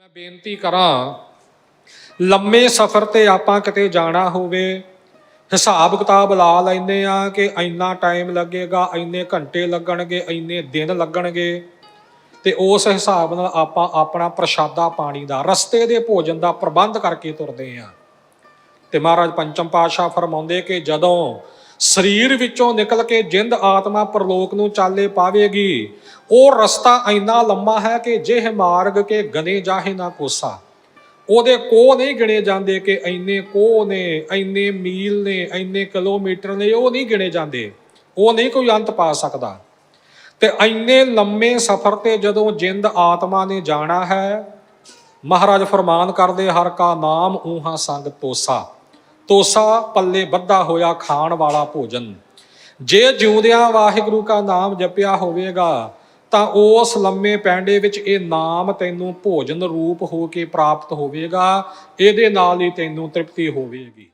ਮੈਂ ਬੇਨਤੀ ਕਰਾਂ, ਲੰਮੇ ਸਫ਼ਰ ਤੇ ਆਪਾਂ ਕਿਤੇ ਜਾਣਾ ਹੋਵੇ, ਹਿਸਾਬ ਕਿਤਾਬ ਲਾ ਲੈਂਦੇ ਆ ਕਿ ਇੰਨਾ ਟਾਈਮ ਲੱਗੇਗਾ, ਇੰਨੇ ਘੰਟੇ ਲੱਗਣਗੇ, ਇੰਨੇ ਦਿਨ ਲੱਗਣਗੇ ਤੇ ਉਸ ਹਿਸਾਬ ਨਾਲ ਆਪਾਂ ਆਪਣਾ ਪ੍ਰਸ਼ਾਦਾ ਪਾਣੀ ਦਾ, ਰਸਤੇ ਦੇ ਭੋਜਨ ਦਾ ਪ੍ਰਬੰਧ ਕਰਕੇ ਤੁਰਦੇ ਆ ਤੇ ਮਹਾਰਾਜ ਪੰਚਮ ਪਾਤਸ਼ਾਹ ਫਰਮਾਉਂਦੇ ਕਿ ਜਦੋਂ ਸਰੀਰ ਵਿੱਚੋਂ ਨਿਕਲ ਕੇ ਜਿੰਦ ਆਤਮਾ ਪਰਲੋਕ ਨੂੰ ਚਾਲੇ ਪਾਵੇਗੀ। ਉਹ ਰਸਤਾ ਇੰਨਾ ਲੰਮਾ ਹੈ ਕਿ ਜਿਹ ਮਾਰਗ ਕੇ ਗਨੇ ਜਾਹੇ ਨਾ ਕੋਸਾ। ਉਹਦੇ ਕੋ ਨਹੀਂ ਗਿਣੇ ਜਾਂਦੇ ਕਿ ਇੰਨੇ ਕੋ ਨੇ, ਇੰਨੇ ਮੀਲ ਨੇ, ਇੰਨੇ ਕਿਲੋਮੀਟਰ ਨੇ, ਉਹ ਨਹੀਂ ਗਿਣੇ ਜਾਂਦੇ। ਉਹ ਨਹੀਂ ਕੋਈ ਅੰਤ ਪਾ ਸਕਦਾ। ਤੇ ਇੰਨੇ ਲੰਮੇ ਸਫ਼ਰ ਤੇ ਜਦੋਂ ਜਿੰਦ ਆਤਮਾ ਨੇ ਜਾਣਾ ਹੈ, ਮਹਾਰਾਜ ਫਰਮਾਨ ਕਰਦੇ, ਹਰ ਕਾ ਨਾਮ ਊਹਾ ਸੰਗ ਤੋਸਾ। ਤੋਸਾ ਪੱਲੇ ਬੱਧਾ ਹੋਇਆ ਖਾਣ ਵਾਲਾ ਭੋਜਨ। ਜੇ ਜਿਉਂਦਿਆਂ ਵਾਹਿਗੁਰੂ ਕਾ ਨਾਮ ਜਪਿਆ ਹੋਵੇਗਾ, ਤਾਂ ਉਸ ਲੰਮੇ ਪੈਂਡੇ ਵਿੱਚ ਇਹ ਨਾਮ ਤੈਨੂੰ ਭੋਜਨ ਰੂਪ ਹੋ ਕੇ ਪ੍ਰਾਪਤ ਹੋਵੇਗਾ, ਇਹਦੇ ਨਾਲ ਹੀ ਤੈਨੂੰ ਤ੍ਰਿਪਤੀ ਹੋਵੇਗੀ।